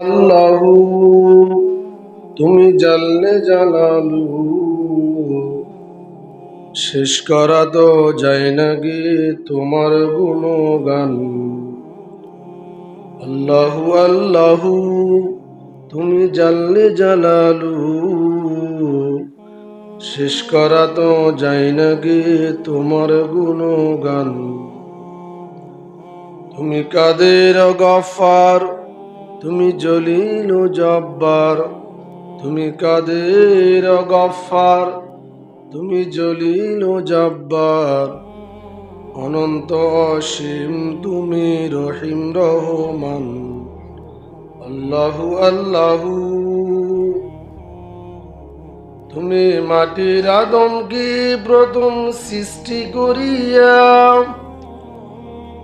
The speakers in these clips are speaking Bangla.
আল্লাহু, তুমি জানলে জালালু শেষ করা তো যায় না গে তোমার গুণ গুণগান। আল্লাহু আল্লাহু, তুমি জানলে জালালু শেষ করা তো যায় না গে তোমার গুণগান। তুমি কাদের গফার? তুমি জলিল জব্বার, তুমি কাদের গফার তুমি জলিল জব্বার, অনন্ত অসীম, তুমি রহিম রহমান। আল্লাহু আল্লাহু। তুমি মাটির আদমকে প্রথম সৃষ্টি করিয়া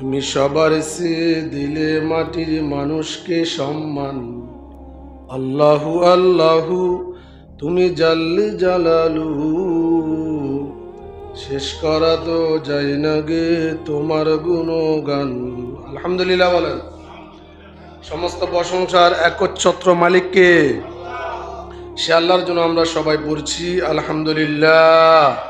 তুমি সবার সে দিলে মাটির মানুষকে সম্মান। আল্লাহু আল্লাহু, তুমি জাল্লি জালালু। শেষ করা তো যাই না গে তোমার গুণগান। আলহামদুলিল্লাহ বলেন। সমস্ত প্রশংসার একচ্ছত্র মালিককে সে আল্লাহর জন্য আমরা সবাই পড়ছি। আলহামদুলিল্লাহ।